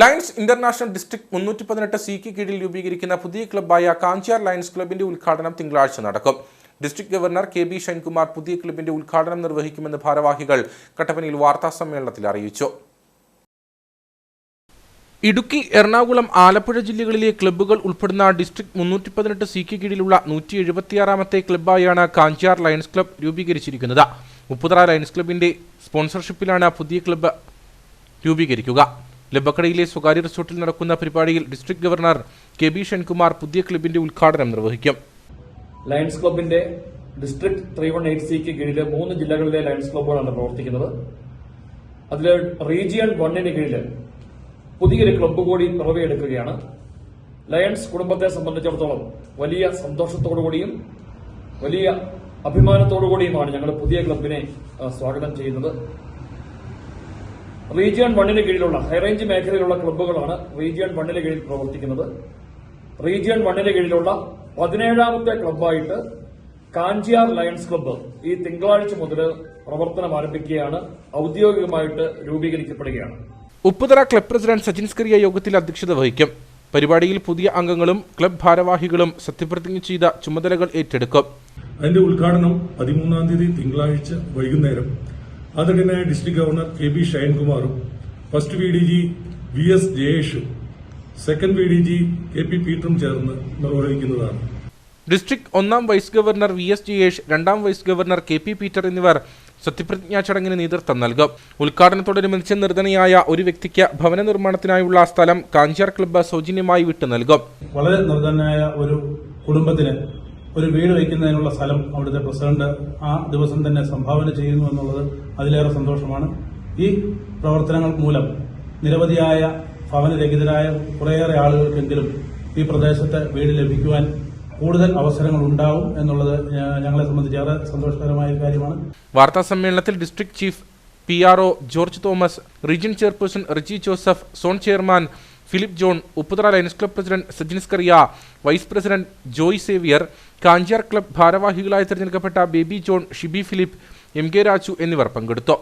Lions international district മുന്നൂറ്റി പതിനെട്ട് സിക്ക് കീഴിൽ രൂപീകരിക്കുന്ന പുതിയ ക്ലബ്ബായ കാഞ്ചിയാർ ലയൺസ് ക്ലബിന്റെ ഉദ്ഘാടനം തിങ്കളാഴ്ച നടക്കും. District governor K B Shainkumar പുതിയ ക്ലബിന്റെ ഉദ്ഘാടനം നിർവഹിക്കുമെന്ന് ഭാരവാഹികൾ കട്ടപ്പനയിൽ വാർത്താ സമ്മേളനത്തിൽ അറിയിച്ചു. ഇടുക്കി എറണാകുളം ആലപ്പുഴ ജില്ലകളിലെ ക്ലബ്ബുകൾ ഉൾപ്പെടുന്ന ഡിസ്ട്രിക്ട് മുന്നൂറ്റി പതിനെട്ട് സിക്ക് കീഴിലുള്ള നൂറ്റി എഴുപത്തിയാറാമത്തെ ക്ലബ്ബായാണ് കാഞ്ചിയാർ ലയൺസ് ക്ലബ് രൂപീകരിച്ചിരിക്കുന്നത്. മുപ്പതറ ലയൺസ് ക്ലബിന്റെ സ്പോൺസർഷിപ്പിലാണ് പുതിയ ക്ലബ്ബ് രൂപീകരിക്കുക. ലബക്കടയിലെ സ്വകാര്യ റിസോർട്ടിൽ നടക്കുന്ന പരിപാടിയിൽ district governor K B Shankumar പുതിയ ക്ലബിന്റെ ഉദ്ഘാടനം നിർവഹിക്കും. ലയൺസ് ക്ലബിന്റെ ഡിസ്ട്രിക്ട് ത്രീ വൺ എയ്റ്റ് സിക്ക് കീഴിലെ മൂന്ന് ജില്ലകളിലെ ലയൺസ് ക്ലബ്ബുകളാണ് പ്രവർത്തിക്കുന്നത്. അതിൽ റീജിയൺ വണ്ണിന് കീഴിൽ പുതിയൊരു ക്ലബ്ബ് കൂടി പിറവിയെടുക്കുകയാണ്. ലയൺസ് കുടുംബത്തെ സംബന്ധിച്ചിടത്തോളം വലിയ സന്തോഷത്തോടുകൂടിയും വലിയ അഭിമാനത്തോടുകൂടിയുമാണ് ഞങ്ങൾ പുതിയ ക്ലബിനെ സ്വാഗതം ചെയ്യുന്നത്. റീജിയൺ വണ്ണിന് കീഴിലുള്ള ഹൈറേഞ്ച് മേഖലയിലുള്ള ക്ലബ്ബുകളാണ് റീജിയൺ വണ്ണിന് കീഴിൽ പ്രവർത്തിക്കുന്നത്. റീജിയൺ വണ്ണിന് കീഴിലുള്ള പതിനേഴാമത്തെ ക്ലബ്ബായിട്ട് കാഞ്ചിയാർ ലയൺസ് ക്ലബ്ബ് ഈ തിങ്കളാഴ്ച മുതൽ പ്രവർത്തനം ആരംഭിക്കുകയാണ്. ഔദ്യോഗികമായിട്ട് രൂപീകരിക്കപ്പെടുകയാണ്. ഉപ്പുതറ ക്ലബ് പ്രസിഡന്റ് സജിൻ സ്കറിയ യോഗത്തിൽ അധ്യക്ഷത വഹിക്കും. പരിപാടിയിൽ പുതിയ അംഗങ്ങളും ക്ലബ് ഭാരവാഹികളും സത്യപ്രതിജ്ഞ ചെയ്ത ചുമതലകൾ ഏറ്റെടുക്കും. അതിന്റെ ഉദ്ഘാടനം പതിമൂന്നാം തീയതി തിങ്കളാഴ്ച വൈകുന്നേരം ആദരണീയനായ district governor K B ഷൈൻകുമാറും first V D G V S ജയേഷും second V D G K P പീറ്ററും ചേർന്ന് നിർവഹിക്കുന്നതാണ്. ഡിസ്ട്രിക്ട് ഒന്നാം vice governor V S Jayesh രണ്ടാം vice governor K P Peter എന്നിവർ സത്യപ്രതിജ്ഞാ ചടങ്ങിന് നേതൃത്വം നൽകും. ഉദ്ഘാടനത്തോടനുബന്ധിച്ച് നിർധനയായ ഒരു വ്യക്തിക്ക് ഭവന നിർമ്മാണത്തിനായുള്ള സ്ഥലം കാഞ്ചിയാർ ക്ലബ്ബ് സൗജന്യമായി വിട്ടു നൽകും വളരെ നിർധനായ ഒരു കുടുംബത്തിന് ഒരു വീട് വയ്ക്കുന്നതിനുള്ള സ്ഥലം അവിടുത്തെ പ്രസിഡന്റ് ആ ദിവസം തന്നെ സംഭാവന ചെയ്യുന്നു എന്നുള്ളത് അതിലേറെ സന്തോഷമാണ്. ഈ പ്രവർത്തനങ്ങൾ മൂലം നിരവധിയായ ഭവനരഹിതരായ കുറേയേറെ ആളുകൾക്കെങ്കിലും ഈ പ്രദേശത്ത് വീട് ലഭിക്കുവാൻ കൂടുതൽ അവസരങ്ങൾ ഉണ്ടാവും എന്നുള്ളത് ഞങ്ങളെ സംബന്ധിച്ച് ഏറെ സന്തോഷകരമായ കാര്യമാണ്. വാർത്താ സമ്മേളനത്തിൽ district chief P R O George Thomas region chairperson Riji Joseph zone chairman Philip John Upputhara Lions club president സജിനിസ് കറിയ vice president Joy Xavier Kanchiyar club ഭാരവാഹികളായി തിരഞ്ഞെടുക്കപ്പെട്ട ബേബി ജോൺ ഷിബി ഫിലിപ്പ് എം കെ രാജു എന്നിവർ പങ്കെടുത്തു.